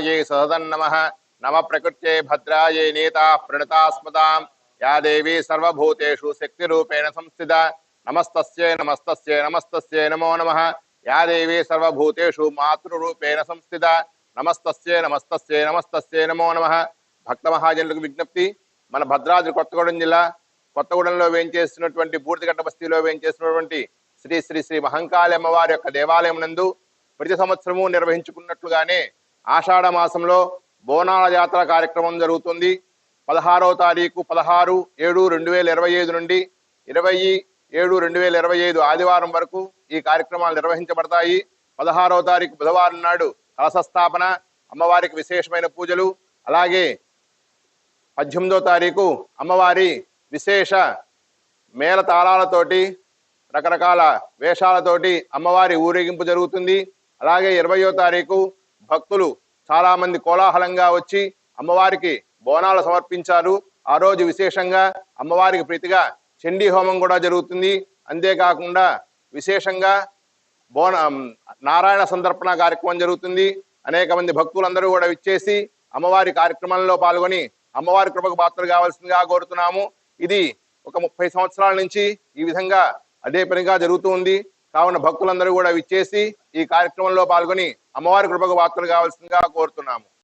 పద్మాయే సదన్నమ నమ. ప్రకృత్యై భద్రాయే నీతా ప్రణతాస్మదాం. యా దేవీ సర్వభూతేషు శక్తిరూపేణ సంస్థిత. నమస్తస్యే నమస్తస్యే నమస్తస్యే నమో నమ. యా దేవీ సర్వభూతేషు మాతృరూపేణ సంస్థిత. నమస్తస్యే నమస్తస్యే నమస్తస్యే నమో నమ. భక్త మహాజనులకు విజ్ఞప్తి మన భద్రాద్రి కొత్తగూడెం జిల్లా కొత్తగూడెంలో వేయించేస్తున్నటువంటి బూడిదగడ్డ బస్తీలో వేయించేస్తున్నటువంటి శ్రీ శ్రీ శ్రీ మహంకాళి అమ్మవారి యొక్క దేవాలయం నందు ప్రతి సంవత్సరము నిర్వహించుకున్నట్లుగానే ఆషాఢ మాసంలో బోనాల జాతర కార్యక్రమం జరుగుతుంది. పదహారవ తారీఖు పదహారు ఏడు రెండు వేల ఇరవై ఐదు నుండి ఇరవై ఏడు రెండు వేల ఇరవై ఐదు ఆదివారం వరకు ఈ కార్యక్రమాలు నిర్వహించబడతాయి. పదహారవ తారీఖు బుధవారం నాడు కలసస్థాపన అమ్మవారికి విశేషమైన పూజలు అలాగే పద్దెనిమిదో తారీఖు అమ్మవారి విశేష మేళ తాళాలతోటి రకరకాల వేషాలతోటి అమ్మవారి ఊరేగింపు జరుగుతుంది. అలాగే ఇరవయో తారీఖు భక్తులు చాలా మంది కోలాహలంగా వచ్చి అమ్మవారికి బోనాలు సమర్పించారు. ఆ రోజు విశేషంగా అమ్మవారికి ప్రీతిగా చండీ హోమం కూడా జరుగుతుంది. అంతేకాకుండా విశేషంగా బోన నారాయణ సందర్పణ కార్యక్రమం జరుగుతుంది. అనేక మంది భక్తులందరూ కూడా విచ్చేసి అమ్మవారి కార్యక్రమంలో పాల్గొని అమ్మవారి కృపకు పాత్ర కావాల్సిందిగా కోరుతున్నాము. ఇది ఒక ముప్పై సంవత్సరాల నుంచి ఈ విధంగా అదే పనిగా జరుగుతూ ఉంది. కావున భక్తులందరూ కూడా విచ్చేసి ఈ కార్యక్రమంలో పాల్గొని అమ్మవారి కృపకు పాత్రలు కావాల్సిందిగా కోరుతున్నాము.